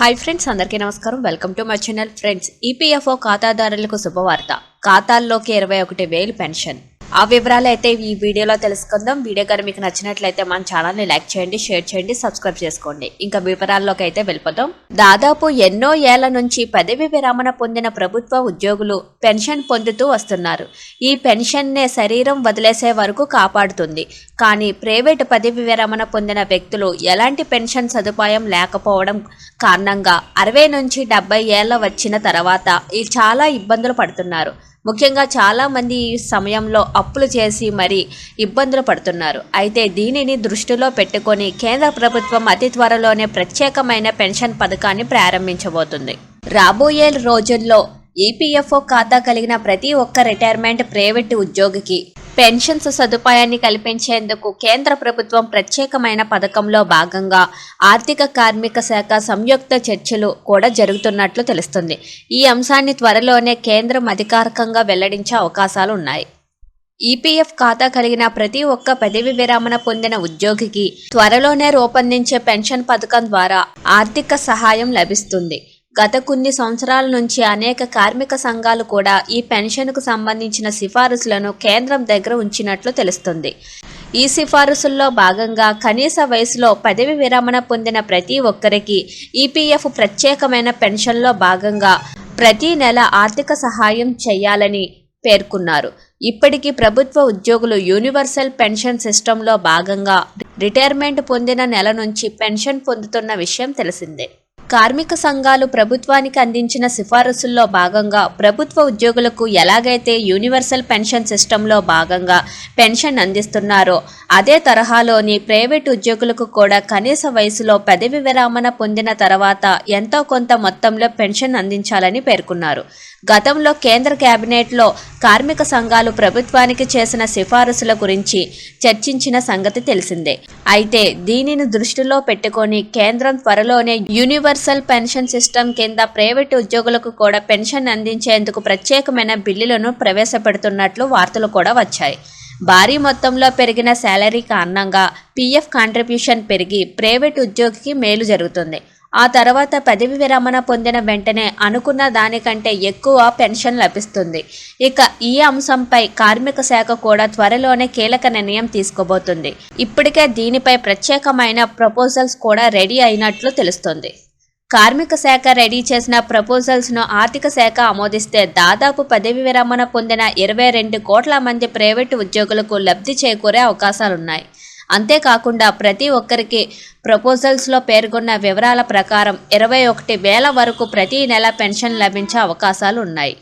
Hi friends అందరికీ నమస్కారం. Welcome to my channel friends EPFO ఖాతాదారులకు శుభవార్త. ఖాతాల్లోకి ఇరవై ఒకటి వేలు పెన్షన్. ఆ వివరాలు అయితే ఈ వీడియోలో తెలుసుకుందాం. వీడియో కానీ మీకు నచ్చినట్లయితే మన ఛానల్ని లైక్ చేయండి షేర్ చేయండి సబ్స్క్రైబ్ చేసుకోండి. ఇంకా వివరాల్లోకి అయితే వెళ్ళిపోతాం దాదాపు ఎన్నో ఏళ్ళ నుంచి పదవి విరమణ పొందిన ప్రభుత్వ ఉద్యోగులు పెన్షన్ పొందుతూ వస్తున్నారు. ఈ పెన్షన్నే శరీరం వదిలేసే వరకు కాపాడుతుంది. కానీ ప్రైవేటు పదవి విరమణ పొందిన వ్యక్తులు ఎలాంటి పెన్షన్ సదుపాయం లేకపోవడం కారణంగా అరవై నుంచి డెబ్బై ఏళ్ళ వచ్చిన తర్వాత ఈ చాలా ఇబ్బందులు పడుతున్నారు. ముఖ్యంగా చాలామంది ఈ సమయంలో అప్పులు చేసి మరి ఇబ్బందులు పడుతున్నారు. అయితే దీనిని దృష్టిలో పెట్టుకొని కేంద్ర ప్రభుత్వం అతి త్వరలోనే ప్రత్యేకమైన పెన్షన్ పథకాన్ని ప్రారంభించబోతుంది. రాబోయే రోజుల్లో ఈపీఎఫ్ఓ ఖాతా కలిగిన ప్రతి ఒక్క రిటైర్మెంట్ ప్రైవేటు ఉద్యోగికి పెన్షన్స్ సదుపాయాన్ని కల్పించేందుకు కేంద్ర ప్రభుత్వం ప్రత్యేకమైన పథకంలో భాగంగా ఆర్థిక కార్మిక శాఖ సంయుక్త చర్చలు కూడా జరుగుతున్నట్లు తెలుస్తుంది. ఈ అంశాన్ని త్వరలోనే కేంద్రం అధికారికంగా వెల్లడించే అవకాశాలు ఉన్నాయి. ఈపీఎఫ్ ఖాతా కలిగిన ప్రతి ఒక్క పదవి విరమణ పొందిన ఉద్యోగికి త్వరలోనే రూపొందించే పెన్షన్ పథకం ద్వారా ఆర్థిక సహాయం లభిస్తుంది. గత కొన్ని సంవత్సరాల నుంచి అనేక కార్మిక సంఘాలు కూడా ఈ పెన్షన్కు సంబంధించిన సిఫారసులను కేంద్రం దగ్గర ఉంచినట్లు తెలుస్తుంది. ఈ సిఫారసుల్లో భాగంగా కనీస వయసులో పదవి విరమణ పొందిన ప్రతి ఒక్కరికి ఈపీఎఫ్ ప్రత్యేకమైన పెన్షన్లో భాగంగా ప్రతి నెల ఆర్థిక సహాయం చేయాలని పేర్కొన్నారు. ఇప్పటికీ ప్రభుత్వ ఉద్యోగులు యూనివర్సల్ పెన్షన్ సిస్టంలో భాగంగా రిటైర్మెంట్ పొందిన నెల నుంచి పెన్షన్ పొందుతున్న విషయం తెలిసిందే. కార్మిక సంఘాలు ప్రభుత్వానికి అందించిన సిఫారసుల్లో భాగంగా ప్రభుత్వ ఉద్యోగులకు ఎలాగైతే యూనివర్సల్ పెన్షన్ సిస్టంలో భాగంగా పెన్షన్ అందిస్తున్నారో అదే తరహాలోని ప్రైవేట్ ఉద్యోగులకు కూడా కనీస వయసులో పదవి విరామణ పొందిన తర్వాత ఎంతో కొంత మొత్తంలో పెన్షన్ అందించాలని పేర్కొన్నారు. గతంలో కేంద్ర కేబినెట్లో కార్మిక సంఘాలు ప్రభుత్వానికి చేసిన సిఫారసుల గురించి చర్చించిన సంగతి తెలిసిందే. అయితే దీనిని దృష్టిలో పెట్టుకొని కేంద్రం త్వరలోనే యూనివర్సల్ పెన్షన్ సిస్టమ్ కింద ప్రైవేటు ఉద్యోగులకు కూడా పెన్షన్ అందించేందుకు ప్రత్యేకమైన బిల్లులను ప్రవేశపెడుతున్నట్లు వార్తలు కూడా వచ్చాయి. భారీ మొత్తంలో పెరిగిన శాలరీ కారణంగా పీఎఫ్ కాంట్రిబ్యూషన్ పెరిగి ప్రైవేట్ ఉద్యోగికి మేలు జరుగుతుంది. ఆ తర్వాత పదవి విరమణ పొందిన వెంటనే అనుకున్న దానికంటే ఎక్కువ పెన్షన్ లభిస్తుంది. ఇక ఈ అంశంపై కార్మిక శాఖ కూడా త్వరలోనే కీలక నిర్ణయం తీసుకోబోతుంది. ఇప్పటికే దీనిపై ప్రత్యేకమైన ప్రపోజల్స్ కూడా రెడీ అయినట్లు తెలుస్తుంది. కార్మిక శాఖ రెడీ చేసిన ప్రపోజల్స్ను ఆర్థిక శాఖ ఆమోదిస్తే దాదాపు పదవి విరమణ పొందిన ఇరవై రెండు కోట్ల మంది ప్రైవేటు ఉద్యోగులకు లబ్ధి చేకూరే అవకాశాలున్నాయి. అంతేకాకుండా ప్రతి ఒక్కరికి ప్రపోజల్స్లో పేర్కొన్న వివరాల ప్రకారం ఇరవై ఒకటి వేల వరకు ప్రతి నెల పెన్షన్ లభించే అవకాశాలు ఉన్నాయి